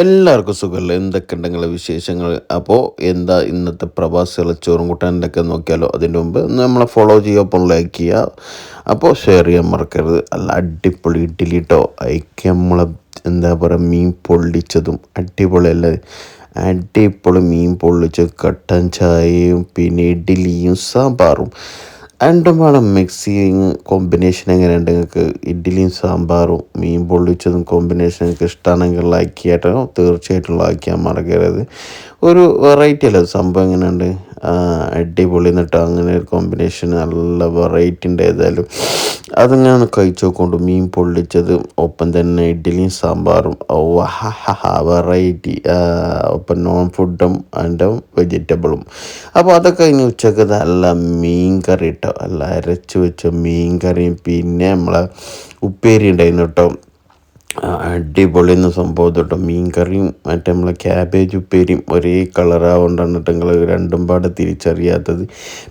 എല്ലാവർക്കും സുഖമല്ല? എന്തൊക്കെ ഉണ്ടെങ്കിലും വിശേഷങ്ങൾ? അപ്പോൾ എന്താ ഇന്നത്തെ പ്രവാസികളെ ചോറും കൂട്ടാനൊക്കെ നോക്കിയാലോ? അതിന്റെ മുമ്പ് നമ്മളെ ഫോളോ ചെയ്യുക ഒപ്പം ലൈക്ക് ചെയ്യുക. അപ്പോൾ ഷെയർ ചെയ്യാൻ മറക്കരുത്. അല്ല അടിപൊളി ഇഡ്ഡലി കേട്ടോ അതിക്ക് നമ്മളെ എന്താ പറയുക മീൻ പൊള്ളിച്ചതും അടിപൊളി അല്ലേ? അടിപൊളി മീൻ പൊള്ളിച്ച് കട്ടൻ ചായയും പിന്നെ ഇഡ്ഡലിയും സാമ്പാറും. രണ്ടും വേണം. മിക്സിങ് കോമ്പിനേഷൻ എങ്ങനെയുണ്ട്? നിങ്ങൾക്ക് ഇഡ്ഡലിയും സാമ്പാറും മീൻ പൊള്ളിച്ചതും കോമ്പിനേഷൻ നിങ്ങൾക്ക് ഇഷ്ടമാണെങ്കിൽ ലൈക്ക് ചെയ്യട്ടോ. തീർച്ചയായിട്ടും ലൈക്ക് ചെയ്യാൻ മറക്കരുത്. ഒരു വെറൈറ്റി അല്ലേ? സംഭവം എങ്ങനെയുണ്ട്? അടിപൊളി എന്നിട്ട് അങ്ങനെ ഒരു കോമ്പിനേഷൻ നല്ല വെറൈറ്റി ഉണ്ട് ഏതായാലും. അതങ്ങനെ കഴിച്ചു നോക്കൊണ്ട് മീൻ പൊള്ളിച്ചത് ഒപ്പം തന്നെ ഇഡ്ഡലിയും സാമ്പാറും. വെറൈറ്റി ഒപ്പം നോൺ ഫുഡും ആൻഡ് വെജിറ്റബിളും അപ്പോൾ അതൊക്കെ കഴിഞ്ഞ് ഉച്ചയ്ക്ക് നല്ല മീൻ കറി കേട്ടോ അല്ല അരച്ച് വെച്ച മീൻ കറിയും. പിന്നെ നമ്മളെ ഉപ്പേരി ഉണ്ടായിരുന്നു കേട്ടോ. അടിപൊളി സംഭവം തൊട്ടോ മീൻ കറിയും മറ്റേ നമ്മളെ ക്യാബേജ് ഉപ്പേരിയും ഒരേ കളറാവുകൊണ്ടാണ് നിങ്ങൾ രണ്ടും പാടെ തിരിച്ചറിയാത്തത്.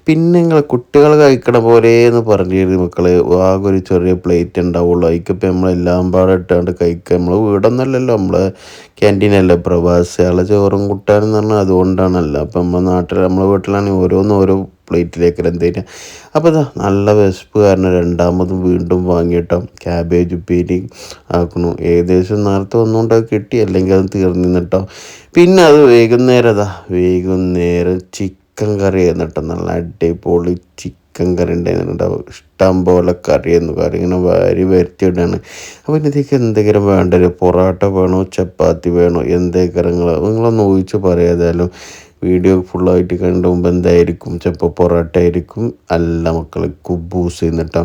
പിന്നെ നിങ്ങൾ കുട്ടികൾ കഴിക്കണ പോലെ എന്ന് പറഞ്ഞു മക്കളെ. ആകെ ഒരു ചെറിയ പ്ലേറ്റ് ഉണ്ടാവുള്ളൂ അതിക്കിപ്പോൾ നമ്മളെല്ലാം പാടെ ഇട്ടാണ്ട് കഴിക്കുക നമ്മൾ വീടൊന്നല്ലല്ലോ. നമ്മളെ ക്യാന്റീനല്ലേ പ്രവാസികളെ ചോറും കൂട്ടാനെന്ന് പറഞ്ഞാൽ അതുകൊണ്ടാണല്ലോ. അപ്പം നമ്മുടെ നാട്ടിൽ നമ്മളെ വീട്ടിലാണെങ്കിൽ ഓരോന്ന് ഓരോ പ്ലേറ്റിലേക്ക് എന്തേലും അപ്പോൾ ഇതാ നല്ല വിശപ്പ് കാരണം രണ്ടാമതും വീണ്ടും വാങ്ങിയിട്ടോ. ക്യാബേജ് ഉപ്പേരി ആക്കണു ഏകദേശം നേരത്തെ ഒന്നുകൊണ്ട് കിട്ടി. അല്ലെങ്കിൽ അത് തീർന്നു നിന്നിട്ടോ പിന്നെ അത് വൈകുന്നേരം അതാ വൈകുന്നേരം ചിക്കൻ കറി എന്നിട്ടോ നല്ല അടിപൊളി ചിക്കൻ കറി ഉണ്ടായിരുന്നുണ്ടാവും ഇഷ്ടം പോലെ കറി എന്ന് കറി ഇങ്ങനെ വാരി വരുത്തിയിടാണ് അപ്പോൾ ഇതിലേക്ക് എന്തെങ്കിലും വേണ്ടത് പൊറോട്ട വേണോ? ചപ്പാത്തി വേണോ? എന്തെങ്കിലും നിങ്ങൾ നിങ്ങളൊന്ന് ഊഹിച്ച് പറയാതായാലും വീഡിയോ ഫുള്ളായിട്ട് കണ്ടുമ്പോൾ എന്തായിരിക്കും? ചിലപ്പോൾ പൊറോട്ട ആയിരിക്കും അല്ല മക്കളെ കുബൂസ് എന്നിട്ടോ.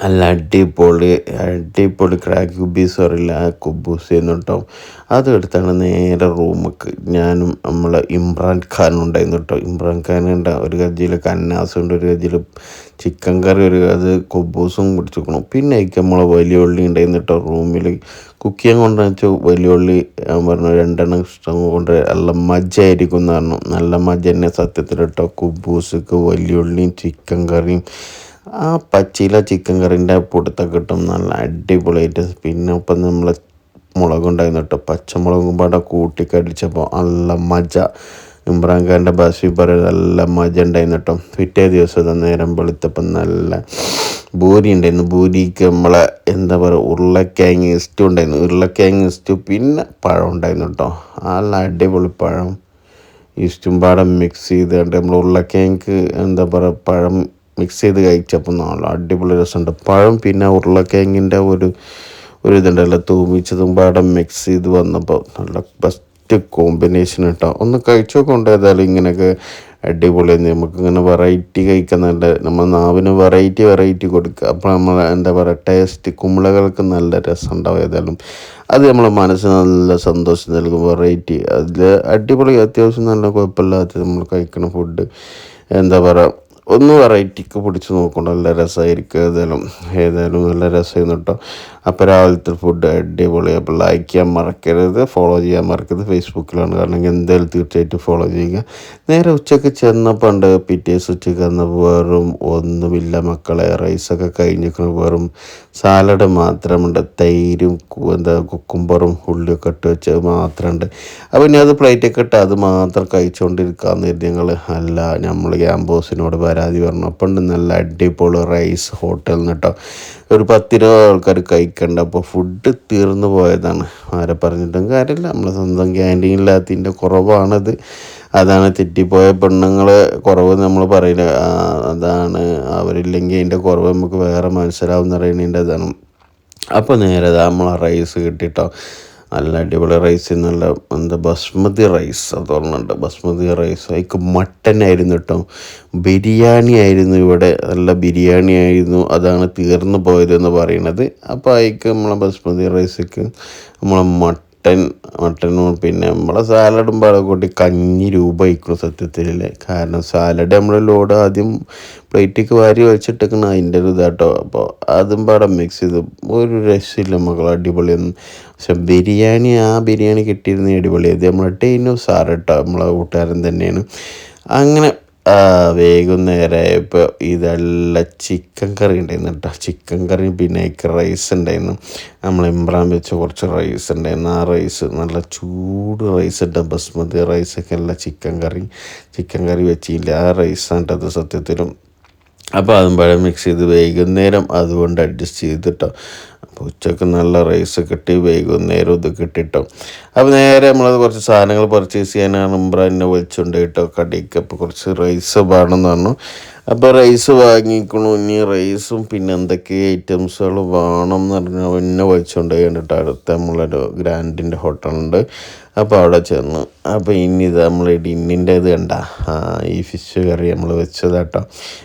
നല്ല അടിപൊളി അടിപൊളി ക്രാക്ക് കുബീസ് പറയില്ല ആ കുബൂസ് അത് എടുത്താണ് നേരെ റൂമിക്ക് ഞാനും നമ്മളെ ഇമ്രാൻ ഖാൻ ഉണ്ടായിരുന്നു കേട്ടോ ഇമ്രാൻ ഖാൻ ഉണ്ട് ഒരു ഗജിയിൽ കന്നാസുണ്ട് ഒരു കജ്ജിയിൽ ചിക്കൻ കറി ഒരു അത് കുബൂസും കുടിച്ചിരിക്കണം പിന്നെ എനിക്ക് നമ്മളെ വലിയ ഉള്ളി ഉണ്ടായിരുന്നു കേട്ടോ റൂമിൽ കുക്ക് ചെയ്യാൻ കൊണ്ടുവന്ന് വെച്ചാൽ വലിയ ഉള്ളി ഞാൻ പറഞ്ഞു രണ്ടെണ്ണം ഇഷ്ടം കൊണ്ട് നല്ല മജ്ജായിരിക്കും എന്ന് പറഞ്ഞു. നല്ല മജ്ജ തന്നെ സത്യത്തിൽ കേട്ടോ കുബൂസക്ക് വലിയ ഉള്ളിയും ചിക്കൻ കറിയും ആ പച്ചില ചിക്കൻ കറിന്റെ പൊടുത്തൊക്കെ കിട്ടും. നല്ല അടിപൊളിയായിട്ട് പിന്നെ ഇപ്പം നമ്മൾ മുളകുണ്ടായിരുന്നു കേട്ടോ. പച്ചമുളകും പാടെ കൂട്ടിക്കടിച്ചപ്പോൾ നല്ല മജ. ഇമ്രാൻ ഖാന്റെ ബസ് പറയുന്നത് നല്ല മജ ഉണ്ടായിരുന്നു കേട്ടോ. പിറ്റേ ദിവസം നേരം വെളുത്തപ്പം നല്ല ഭൂരി ഉണ്ടായിരുന്നു. ഭൂരിക്ക് നമ്മളെ എന്താ പറയുക ഉരുളക്കിഴങ്ങ് ഇസ്റ്റു ഉണ്ടായിരുന്നു. ഉരുളക്കിഴങ്ങ് ഇസ്റ്റു പിന്നെ പഴം ഉണ്ടായിരുന്നു കേട്ടോ. നല്ല അടിപൊളി പഴം. ഈസ്റ്റും പാടം മിക്സ് ചെയ്തുകൊണ്ട് നമ്മൾ ഉരുളക്കിഴങ്ങ് എന്താ പറയുക പഴം മിക്സ് ചെയ്ത് കഴിച്ചപ്പോൾ നല്ല അടിപൊളി രസമുണ്ട്. പഴം പിന്നെ ഉരുളക്കിഴങ്ങിന്റെ ഒരു ഒരു ഇതുണ്ടല്ലോ തൂമിച്ചതും പാടം മിക്സ് ചെയ്ത് വന്നപ്പോൾ നല്ല ബെസ്റ്റ് കോമ്പിനേഷൻ കേട്ടോ ഒന്ന് കഴിച്ചോക്കൊണ്ട് ഏതായാലും ഇങ്ങനെയൊക്കെ അടിപൊളി നമുക്കിങ്ങനെ വെറൈറ്റി കഴിക്കാൻ നല്ല നമ്മൾ നാവിന് വെറൈറ്റി വെറൈറ്റി കൊടുക്കുക. അപ്പോൾ നമ്മൾ എന്താ പറയുക ടേസ്റ്റ് കുമ്പളകൾക്ക് നല്ല രസം ഉണ്ടാവും ഏതായാലും. അത് നമ്മളെ മനസ്സിന് നല്ല സന്തോഷം നൽകും വെറൈറ്റി അതിൽ അടിപൊളി അത്യാവശ്യം നല്ല കുഴപ്പമില്ലാത്ത നമ്മൾ കഴിക്കുന്ന ഫുഡ് എന്താ പറയുക ഒന്ന് വെറൈറ്റിക്ക് പിടിച്ച് നോക്കണം നല്ല രസമായിരിക്കും ഏതായാലും ഏതായാലും നല്ല രസമായിരുന്നു കേട്ടോ അപ്പോൾ രാവിലത്തെ ഫുഡ് അടിപൊളി അപ്പോൾ ലൈക്ക് ചെയ്യാൻ മറക്കരുത് ഫോളോ ചെയ്യാൻ മറക്കരുത്. ഫേസ്ബുക്കിലാണ് കാരണം എന്തായാലും തീർച്ചയായിട്ടും ഫോളോ ചെയ്യുക. നേരെ ഉച്ചയ്ക്ക് ചെന്നപ്പോൾ ഉണ്ട് പിറ്റേസ് ഉച്ചയ്ക്ക് വന്ന വെറും ഒന്നുമില്ല മക്കളെ. റൈസൊക്കെ കഴിഞ്ഞിരിക്കുന്ന വെറും സാലഡ് മാത്രമുണ്ട്. തൈരും എന്താ കുക്കുംബറും ഉള്ളിയൊക്കെ ഇട്ട് വെച്ച് മാത്രമുണ്ട്. അപ്പോൾ ഇനി അത് പ്ലേറ്റൊക്കെ ഇട്ട് അത് മാത്രം കഴിച്ചുകൊണ്ടിരിക്കാമെന്ന് കരുതി ഞങ്ങൾ അല്ല നമ്മൾ ക്യാമ്പോസിനോട് പരാതി പറഞ്ഞു. അപ്പം നല്ല അടിപൊളി റൈസ് ഹോട്ടലിൽ നിന്ന് കേട്ടോ. ഒരു പത്തിരുപത് ആൾക്കാർ കഴിക്കണ്ട അപ്പോൾ ഫുഡ് തീർന്നു പോയതാണ്. ആരെ പറഞ്ഞിട്ടും കാര്യമില്ല. നമ്മളെ സ്വന്തം ക്യാന്റീനില്ലാത്തതിന്റെ കുറവാണത്. അതാണ് തെറ്റിപ്പോയ പെണ്ണുങ്ങൾ കുറവ് നമ്മൾ പറയില്ല അതാണ് അവരില്ലെങ്കിൽ അതിന്റെ കുറവ് നമുക്ക് വേറെ മനസ്സിലാവും എന്ന് അതാണ് അപ്പോൾ നേരെ നമ്മൾ റൈസ് കിട്ടിട്ടോ. നല്ല അടിപൊളി റൈസ് നല്ല എന്താ ബസ്മതി റൈസ് അതുകൊണ്ട് ബസ്മതി റൈസ് അതിക്ക് മട്ടൻ ആയിരുന്നു കേട്ടോ ബിരിയാണി ആയിരുന്നു ഇവിടെ നല്ല ബിരിയാണി ആയിരുന്നു അതാണ് തീർന്നു പോയതെന്ന് പറയണത് അപ്പോൾ അതിക്ക് നമ്മളെ ബസ്മതി റൈസിക്ക് നമ്മളെ മട്ടൻ മട്ടനും പിന്നെ നമ്മളെ സാലഡും പാടെ കൂട്ടി കഞ്ഞി രൂപ ആയിക്കണം സത്യത്തിൽ കാരണം സാലഡ് നമ്മൾ ലോഡ് ആദ്യം പ്ലേറ്റിക്ക് വാരി വെച്ചിട്ടേക്കണം അതിന്റെ ഒരു ഇതാട്ടോ. അപ്പോൾ അതും പാടെ മിക്സ് ചെയ്ത് ഒരു രസമില്ല മക്കൾ അടിപൊളിയൊന്നും. പക്ഷെ ബിരിയാണി ആ ബിരിയാണി കിട്ടിയിരുന്ന അടിപൊളിയായത് നമ്മളെ ടൈനു സാറട്ടോ നമ്മളെ കൂട്ടുകാരൻ തന്നെയാണ്. അങ്ങനെ വൈകുന്നേരമായപ്പോൾ ഇതെല്ലാം ചിക്കൻ കറി ഉണ്ടായിരുന്നു കേട്ടോ ചിക്കൻ കറി പിന്നെ റൈസ് ഉണ്ടായിരുന്നു നമ്മൾ ഇമ്രാൻ വെച്ച കുറച്ച് റൈസ് ഉണ്ടായിരുന്നു ആ റൈസ് നല്ല ചൂട് റൈസ് ഇട്ട ബസ്മതി റൈസൊക്കെ അല്ല ചിക്കൻ കറി ചിക്കൻ കറി വെച്ചില്ല. ആ റൈസാണ് കേട്ടോ അത് സത്യത്തിലും. അപ്പോൾ അതും പഴം മിക്സ് ചെയ്ത് വൈകുന്നേരം അതുകൊണ്ട് അഡ്ജസ്റ്റ് ചെയ്തിട്ടോ അപ്പോൾ ഉച്ചയ്ക്ക് നല്ല റൈസ് കിട്ടി വൈകുന്നേരം ഇത് കിട്ടിട്ടോ. അപ്പോൾ നേരെ നമ്മളത് കുറച്ച് സാധനങ്ങൾ പർച്ചേസ് ചെയ്യാനാണ് ഇമ്രാനെ വിളിച്ചുകൊണ്ട് കേട്ടോ. കടിക്ക് അപ്പോൾ കുറച്ച് റൈസ് വേണമെന്ന് പറഞ്ഞു. അപ്പോൾ റൈസ് വാങ്ങിക്കണു. ഇനി റൈസും പിന്നെ എന്തൊക്കെ ഐറ്റംസുകൾ വേണം എന്ന് പറഞ്ഞാൽ എന്നെ വിളിച്ചുകൊണ്ട് കണ്ടിട്ട് അടുത്ത നമ്മളൊരു ഗ്രാൻഡിന്റെ ഹോട്ടലുണ്ട് അപ്പോൾ അവിടെ ചെന്ന്. അപ്പോൾ ഇനി ഇത് നമ്മൾ ഡിന്നിന്റെ ഇത് കണ്ട ഈ ഫിഷ് കറി നമ്മൾ വെച്ചതാട്ടോ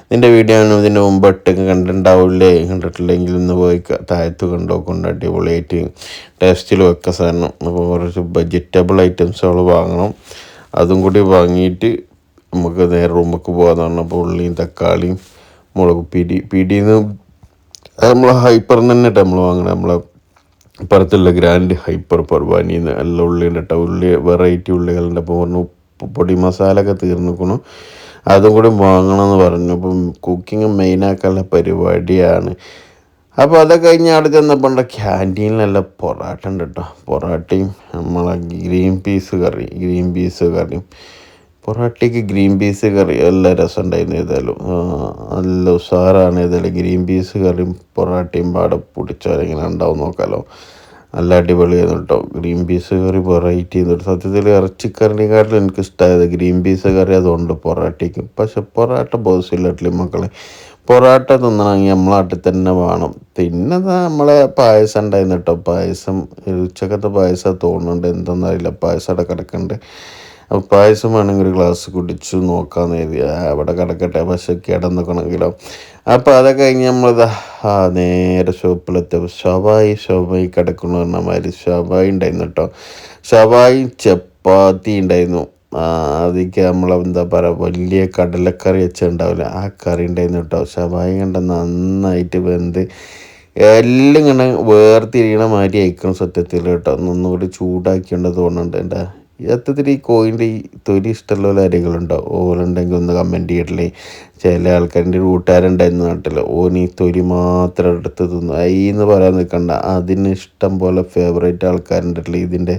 ഇതിന്റെ വീഡിയോ ആണ്. ഇതിന്റെ മുമ്പ് ഒട്ടൊക്കെ കണ്ടിട്ടുണ്ടാവില്ലേ? കണ്ടിട്ടില്ലെങ്കിൽ ഇന്ന് പോയി താഴത്ത് കണ്ടോ കൊണ്ട് അടിപൊളിയായിട്ട് ടേസ്റ്റിൽ ഒക്കെ സാധനം. അപ്പോൾ കുറച്ച് വെജിറ്റബിൾ ഐറ്റംസുകൾ വാങ്ങണം. അതും കൂടി വാങ്ങിയിട്ട് നമുക്ക് നേരെ റൂമൊക്കെ പോകാമെന്ന് പറഞ്ഞപ്പോൾ ഉള്ളിയും തക്കാളിയും മുളക് പിടി പിടിയിൽ നിന്ന് നമ്മൾ ഹൈപ്പറിൽ തന്നെ നമ്മൾ വാങ്ങണം. നമ്മളെ പുറത്തുള്ള ഗ്രാൻഡ് ഹൈപ്പർ പർവാനിന്ന് എല്ലാ നല്ല ഉള്ളി ഉണ്ട് കേട്ടോ ഉള്ളി വെറൈറ്റി ഉള്ളികളുണ്ട്. അപ്പോൾ പറഞ്ഞു ഉപ്പ് പൊടി മസാല ഒക്കെ തീർന്നിക്കണു. അതും കൂടി വാങ്ങണമെന്ന് പറഞ്ഞു. അപ്പം കുക്കിംഗ് മെയിനാക്കാനുള്ള പരിപാടിയാണ്. അപ്പോൾ അതൊക്കെ കഴിഞ്ഞ് അവിടെ ചെന്നപ്പോൾ ഉണ്ട്? ക്യാന്റീനിലല്ല പൊറാട്ട ഉണ്ട് കേട്ടോ പൊറാട്ടയും നമ്മളെ ഗ്രീൻ പീസ് കറി ഗ്രീൻ പീസ് കറിയും. പൊറാട്ടയ്ക്ക് ഗ്രീൻ പീസ് കറി നല്ല രസമുണ്ടായിരുന്നു ഏതായാലും. നല്ല ഉഷാറാണ് ഏതായാലും ഗ്രീൻ പീസ് കറിയും പൊറാട്ടയും പാടെ പൊടിച്ചാൽ ഇങ്ങനെ ഉണ്ടാവും നോക്കാമല്ലോ നല്ല അടിപൊളിയായിരുന്നു കേട്ടോ. ഗ്രീൻ പീസ് കറി വെറൈറ്റി ചെയ്തിട്ട് സത്യത്തിൽ ഇറച്ചിക്കറിനെക്കാട്ടിലും എനിക്ക് ഇഷ്ടമായത് ഗ്രീൻ പീസ് കറി അതുകൊണ്ട് പൊറാട്ടയ്ക്ക്. പക്ഷെ പൊറാട്ട ബോസില്ലാട്ടില്ല മക്കളെ? പൊറാട്ട തിന്നണമെങ്കിൽ നമ്മളെ നാട്ടിൽ തന്നെ വേണം. പിന്നെ നമ്മളെ പായസം ഉണ്ടായിരുന്നു കേട്ടോ. പായസം ഉച്ചക്കത്തെ പായസം തോന്നുന്നുണ്ട്. എന്തെന്നറിയില്ല. പായസം അവിടെ പായസം വേണമെങ്കിൽ ഒരു ഗ്ലാസ് കുടിച്ചു നോക്കാമെന്ന് ആ, അവിടെ കിടക്കട്ടെ പക്ഷെ കിടന്നിക്കണമെങ്കിലോ അപ്പോൾ അതൊക്കെ കഴിഞ്ഞ് നമ്മളിതാ നേരെ ഷോപ്പിലെത്തിയപ്പോൾ ഷവായി ഷവായി കിടക്കുന്നു പറഞ്ഞ മാതിരി ഷവായി ഉണ്ടായിരുന്നു കേട്ടോ. ഷവായി ചപ്പാത്തി ഉണ്ടായിരുന്നു. അതിക്ക് നമ്മൾ എന്താ പറയുക വലിയ കടലക്കറി വെച്ചിട്ടുണ്ടാവില്ല. ആ കറി ഉണ്ടായിരുന്നു കേട്ടോ. ഷവായി കണ്ട നന്നായിട്ട് വെന്ത് എല്ലാം ഇങ്ങനെ വേർതിരിയണ മാതിരി അയക്കണം സത്യത്തിൽ കേട്ടോ. ഒന്നുകൂടി ചൂടാക്കിയുണ്ട് തോന്നുന്നുണ്ട് എന്റെ യഥാർത്ഥത്തിൽ ഈ കോയിന്റെ ഈ തൊലി ഇഷ്ടമുള്ള കാര്യങ്ങളുണ്ടോ? ഓലുണ്ടെങ്കിൽ ഒന്ന് കമന്റ് ചെയ്യട്ടില്ലേ ചില ആൾക്കാരുടെ കൂട്ടുകാരുണ്ടായിരുന്നു നാട്ടിൽ ഓൻ ഈ തൊലി മാത്രം എടുത്ത് തിന്നു. എന്ന് പറയാൻ നിൽക്കണ്ട. അതിന് ഇഷ്ടം പോലെ ഫേവറേറ്റ് ആൾക്കാരുണ്ടല്ലോ ഇതിന്റെ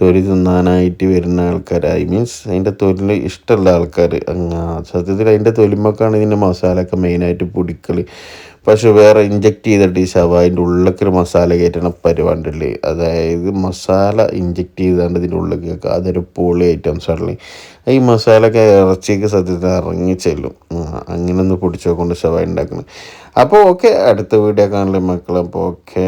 തൊലി തിന്നാനായിട്ട് വരുന്ന ആൾക്കാർ ഐ മീൻസ് അതിന്റെ തൊലി ഇഷ്ടമുള്ള ആൾക്കാർ സത്യത്തിൽ അതിന്റെ തൊലിമക്കാണ് ഇതിന്റെ മസാലയൊക്കെ മെയിനായിട്ട് പൊടിക്കൽ പക്ഷെ വേറെ ഇഞ്ചക്ട് ചെയ്തിട്ട് ഈ ഷവായിന്റെ ഉള്ളിലേക്ക് മസാല കയറ്റണ പരിപാടിയില്ലേ അതായത് മസാല ഇഞ്ചക്ട് ചെയ്താണ്ട് ഇതിന്റെ ഉള്ളിലേക്ക് വെക്കുക. അതൊരു പൊളി ഐറ്റംസ് ആണല്ലേ ഈ മസാലയൊക്കെ ഇറച്ചിക്ക് സത്യത്തിൽ ഇറങ്ങി ചെല്ലും. അങ്ങനെ ഒന്ന് പൊടിച്ചോക്കൊണ്ട് ഷവായി ഉണ്ടാക്കണം അപ്പോൾ ഓക്കെ അടുത്ത വീഡിയോ കാണല്ലേ മക്കളെ. അപ്പോൾ ഓക്കെ